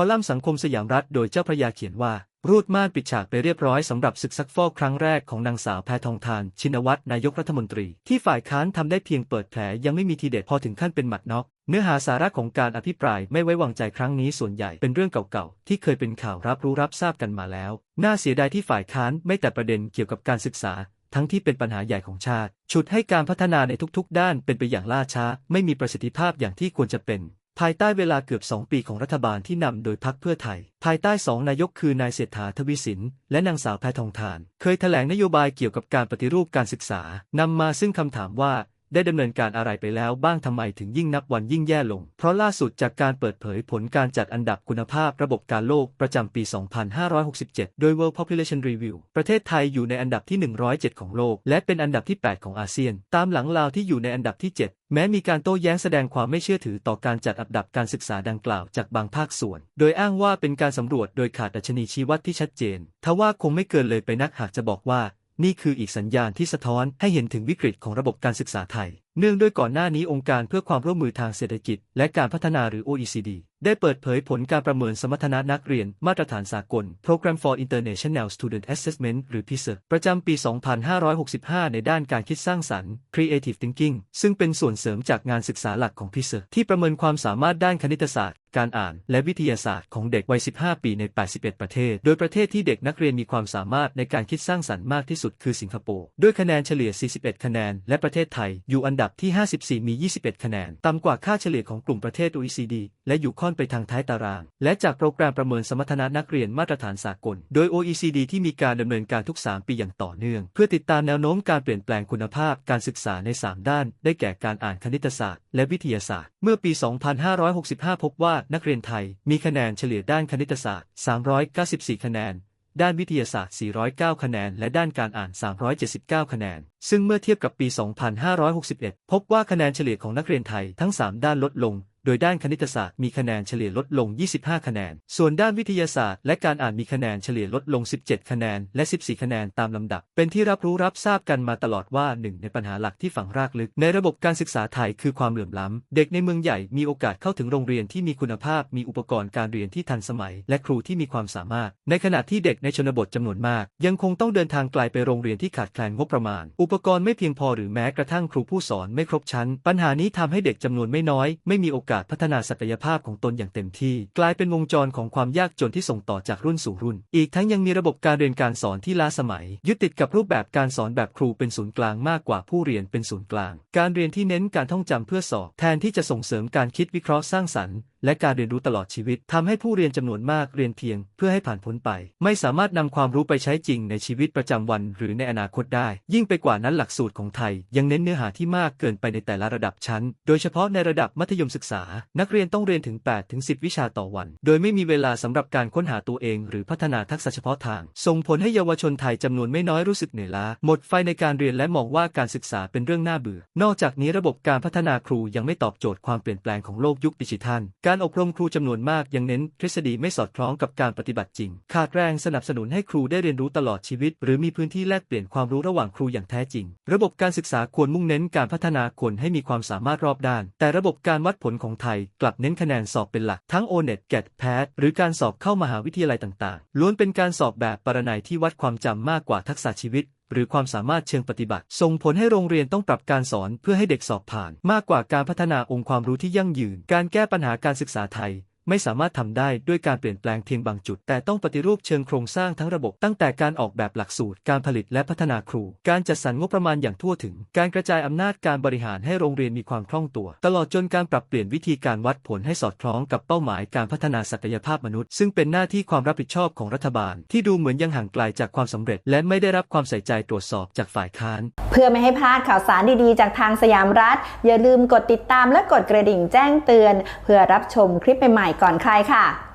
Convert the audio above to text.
คอลัมน์สังคมสยามรัฐโดยเจ้าพระยาเขียนว่า รูดม่านปิดฉากไปเรียบร้อยสำหรับศึกซักฟอกครั้งแรกของนางสาวแพทองทาน ชินวัตรนายกรัฐมนตรี ที่ฝ่ายค้านทำได้เพียงเปิดแผลยังไม่มีทีเด็ดพอถึงขั้นเป็นหมัดน็อกเนื้อหาสาระของการอภิปรายไม่ไว้วางใจครั้งนี้ส่วนใหญ่เป็นเรื่องเก่าๆ ที่เคยเป็นข่าวรับรู้รับทราบกันมาแล้ว น่าเสียดายที่ฝ่ายค้านไม่แต่ประเด็นเกี่ยวกับการศึกษา ทั้งที่เป็นปัญหาใหญ่ของชาติฉุดให้การพัฒนาในทุกๆ ด้านเป็นไปอย่างล่าช้า ไม่มีประสิทธิภาพอย่างที่ควรจะเป็น ภายใต้เวลาเกือบ 2 ปีของรัฐบาลที่นำโดยพรรคเพื่อไทย ภายใต้สองนายกคือนายเศรษฐาทวีสิน และนางสาวแพทองทาน เคยแถลงนโยบายเกี่ยวกับการปฏิรูปการศึกษานำมาซึ่งคำถามว่า ได้ดำเนินการอะไรไปแล้วบ้างทำไมถึงยิ่งนับวันยิ่งแย่ลง เพราะล่าสุดจากการเปิดเผยผลการจัดอันดับคุณภาพระบบการโลกประจำปี 2567 โดย World Population Review ประเทศไทยอยู่ในอันดับที่ 107 ของโลก และเป็นอันดับที่ 8 ของอาเซียน ตามหลังลาวที่อยู่ในอันดับที่ 7แม้มีการโต้แย้งแสดงความไม่เชื่อถือต่อการจัดอันดับการศึกษาดังกล่าวจากบางภาคส่วน โดยอ้างว่าเป็นการสำรวจโดยขาดดัชนีชี้วัดที่ชัดเจน ทว่าคงไม่เกินเลยไปนักหากจะบอกว่า นี่คืออีกสัญญาณที่สะท้อนให้เห็นถึงวิกฤตของระบบการศึกษาไทย เนื่องด้วยก่อนหน้านี้องค์การเพื่อความร่วมมือทางเศรษฐกิจ และการพัฒนาหรือ OECD ได้เปิดเผยผลการประเมินสมรรถนะนักเรียนมาตรฐานสากล Program for International Student Assessment หรือ PISA ประจำปี 2565 ในด้านการคิดสร้างสรรค์ Creative Thinking ซึ่งเป็นส่วนเสริมจากงานศึกษาหลักของ PISA ที่ประเมินความสามารถด้านคณิตศาสตร์ การอ่าน และวิทยาศาสตร์ของเด็กวัย 15 ปีใน 81 ประเทศ โดยประเทศที่เด็กนักเรียนมีความสามารถในการคิดสร้างสรรค์มากที่สุดคือสิงคโปร์ ด้วยคะแนนเฉลี่ย 41 คะแนน และประเทศไทยอยู่อันดับที่ 54 มี 21 คะแนน ต่ำกว่าค่าเฉลี่ยของกลุ่มประเทศ OECD และอยู่ค่อนไปทางท้ายตาราง และจากโปรแกรมประเมินสมรรถนะนักเรียนมาตรฐานสากล โดย OECD ที่มีการดำเนินการทุก 3 ปีอย่างต่อเนื่อง เพื่อติดตามแนวโน้มการเปลี่ยนแปลงคุณภาพการศึกษาใน 3 ด้าน ได้แก่การอ่านคณิตศาสตร์ และวิทยาศาสตร์ เมื่อปี 2565 พบว่านักเรียนไทย มีคะแนนเฉลี่ยด้านคณิตศาสตร์ 394 คะแนนด้านวิทยาศาสตร์ 409 คะแนน และด้านการอ่าน 379 คะแนน ซึ่งเมื่อเทียบกับปี 2561 พบว่าคะแนนเฉลี่ยของนักเรียนไทยทั้ง 3 ด้านลดลง โดยด้านคณิตศาสตร์มีคะแนนเฉลี่ยลดลง 25 คะแนน ส่วนด้านวิทยาศาสตร์และการอ่านมีคะแนนเฉลี่ยลดลง 17 คะแนน และ 14 คะแนนตามลำดับ เป็นที่รับรู้รับทราบกันมาตลอดว่าหนึ่งในปัญหาหลักที่ฝังรากลึก ในระบบการศึกษาไทยคือความเหลื่อมล้ำ เด็กในเมืองใหญ่มีโอกาสเข้าถึงโรงเรียนที่มีคุณภาพ มีอุปกรณ์การเรียนที่ทันสมัย และครูที่มีความสามารถ ในขณะที่เด็กในชนบทจำนวนมาก ยังคงต้องเดินทางไกลไปโรงเรียนที่ขาดแคลนงบประมาณ อุปกรณ์ไม่เพียงพอหรือแม้กระทั่งครูผู้สอนไม่ครบชั้น ปัญหานี้ทำให้เด็กจำนวนไม่น้อย ไม่มีโอกาสพัฒนาศักยภาพของตนอย่างเต็มที่ กลายเป็นวงจรของความยากจนที่ส่งต่อจากรุ่นสู่รุ่น อีกทั้งยังมีระบบการเรียนการสอนที่ล้าสมัย ยึดติดกับรูปแบบการสอนแบบครูเป็นศูนย์กลางมากกว่าผู้เรียนเป็นศูนย์กลาง การเรียนที่เน้นการท่องจำเพื่อสอบ แทนที่จะส่งเสริมการคิดวิเคราะห์สร้างสรรค์และการเรียนรู้ตลอดชีวิตทำให้ผู้เรียนจำนวนมากเรียนเพียง เพื่อให้ผ่านพ้นไป ไม่สามารถนำความรู้ไปใช้จริงในชีวิตประจำวันหรือในอนาคตได้ ยิ่งไปกว่านั้นหลักสูตรของไทย ยังเน้นเนื้อหาที่มากเกินไปในแต่ละระดับชั้น โดยเฉพาะในระดับมัธยมศึกษา นักเรียนต้องเรียนถึง8ถึง10 วิชาต่อวัน โดยไม่มีเวลาสำหรับการค้นหาตัวเอง หรือพัฒนาทักษะเฉพาะทาง ส่งผลให้เยาวชนไทยจำนวนไม่น้อยรู้สึกเหนื่อยล้าหมดไฟในการเรียนและมองว่าการศึกษาเป็นเรื่องน่าเบื่อ นอกจากนี้ระบบการพัฒนาครูยังไม่ตอบโจทย์ความเปลี่ยนแปลงของโลกยุคดิจิทัลการอบรมครูจำนวนมากยังเน้นทฤษฎีไม่สอดคล้องกับการปฏิบัติจริง ขาดแรงสนับสนุนให้ครูได้เรียนรู้ตลอดชีวิต หรือมีพื้นที่แลกเปลี่ยนความรู้ระหว่างครูอย่างแท้จริง ระบบการศึกษาควรมุ่งเน้นการพัฒนาคนให้มีความสามารถรอบด้าน แต่ระบบการวัดผลของไทยกลับเน้นคะแนนสอบเป็นหลัก ทั้ง O-NET GAT PAT หรือการสอบเข้ามหาวิทยาลัยต่าง ๆ ล้วนเป็นการสอบแบบปรนัยที่วัดความจำมากกว่าทักษะชีวิต หรือความสามารถเชิงปฏิบัติ ส่งผลให้โรงเรียนต้องปรับการสอนเพื่อให้เด็กสอบผ่าน มากกว่าการพัฒนาองค์ความรู้ที่ยั่งยืน การแก้ปัญหาการศึกษาไทย ไม่สามารถทำได้ด้วยการเปลี่ยนแปลงเพียงบางจุด แต่ต้องปฏิรูปเชิงโครงสร้างทั้งระบบตั้งแต่การออกแบบหลักสูตร การผลิตและพัฒนาครู การจัดสรรงบประมาณอย่างทั่วถึง การกระจายอำนาจการบริหารให้โรงเรียนมีความคล่องตัว ตลอดจนการปรับเปลี่ยนวิธีการวัดผลให้สอดคล้องกับเป้าหมายการพัฒนาศักยภาพมนุษย์ ซึ่งเป็นหน้าที่ความรับผิดชอบของรัฐบาล ที่ดูเหมือนยังห่างไกลจากความสำเร็จ และไม่ได้รับความใส่ใจตรวจสอบจากฝ่ายค้าน เพื่อไม่ให้พลาดข่าวสารดีๆ จากทางสยามรัฐ อย่าลืมกดติดตามและกดกระดิ่งแจ้งเตือน เพื่อรับชมคลิปใหม่ๆก่อนใครค่ะ